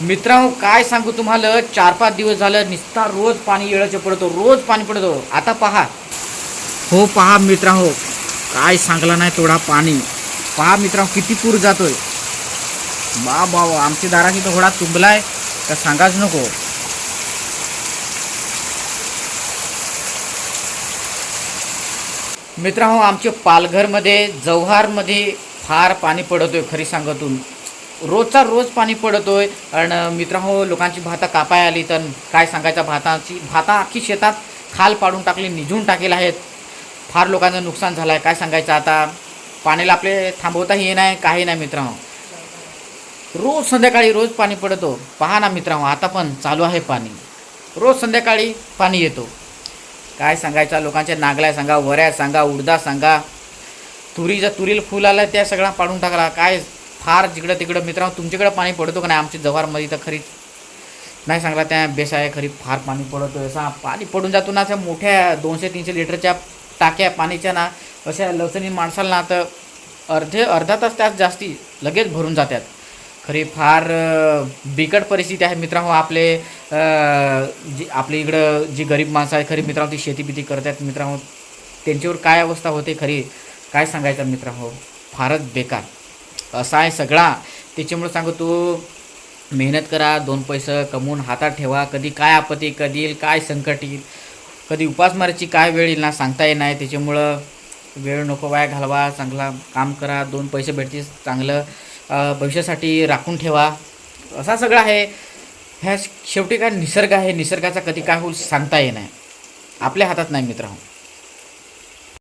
मित्रांनो काय सांगू तुम्हाला? चार पाच दिवस झालं निस्ता रोज पाणी येळाचं पडतो रोज पाणी पडतो. आता पहा. हो पहा मित्रांनो काय सांगला नाही तेवढा पाणी. पहा मित्रांनो किती पूर जातोय. बा बा आमची दाराची थोडा तुंबलाय तर सांगाच नको. मित्रांनो आमच्या पालघरमध्ये जव्हारमध्ये फार पाणी पडतोय खरी सांगतून. रोजचा रोज पाणी पडतोय. आणि मित्रांनो लोकांची भाता कापाय आली तर काय सांगायचं? भाताची भाता अख्खी शेतात खाल पाडून टाकली निजून टाकेल आहेत. फार लोकांचं नुकसान झालं आहे काय सांगायचं? आता पाण्याला आपले थांबवताही ये नाही काही नाही मित्रांनो. रोज संध्याकाळी रोज पाणी पडतो. पहा ना मित्रांनो आता पण चालू आहे पाणी. रोज संध्याकाळी पाणी येतो. काय सांगायचं? लोकांच्या नागल्या सांगा वऱ्या सांगा उडदा सांगा. तुरीचा तुरीला फुल आलं त्या सगळा पाडून टाकला. काय फार जिकडं तिकडं मित्रांनो तुमच्याकडं पाणी पडतो का नाही? आमच्या जव्हारमध्ये तर खरी नाही सांगला त्या बेस आहे खरी फार पाणी पडतो असा पाणी पडून जातो ना अशा मोठ्या दोनशे तीनशे लिटरच्या टाक्या पाणीच्या ना अशा लवचणी माणसाला ना तर अर्धे अर्धा तास त्यात जास्ती लगेच भरून जातात खरी फार बिकट परिस्थिती आहे मित्रांनो आपले जी आपल्या इकडं जी गरीब माणसं आहे खरी मित्रांनो ती शेती बिती करतात. मित्रांनो त्यांच्यावर काय अवस्था होते खरी काय सांगायचं मित्रांनो? फारच बेकार. असा आहे सगळा. त्याच्यामुळे सांगतो मेहनत करा दोन पैसे कमवून हातात ठेवा. कधी काय आपत्ती कधी येईल काय संकट येईल कधी उपासमाराची काय वेळ येईल ना सांगता येत नाही. त्याच्यामुळं वेळ नको वाया घालवा चांगला काम करा दोन पैसे भेटतील चांगलं. भविष्यासाठी राखून ठेवा. असा सगळा आहे. ह्या शेवटी काय निसर्ग आहे. निसर्गाचा कधी काय होईल सांगता येणार आपल्या हातात नाही मित्रांनो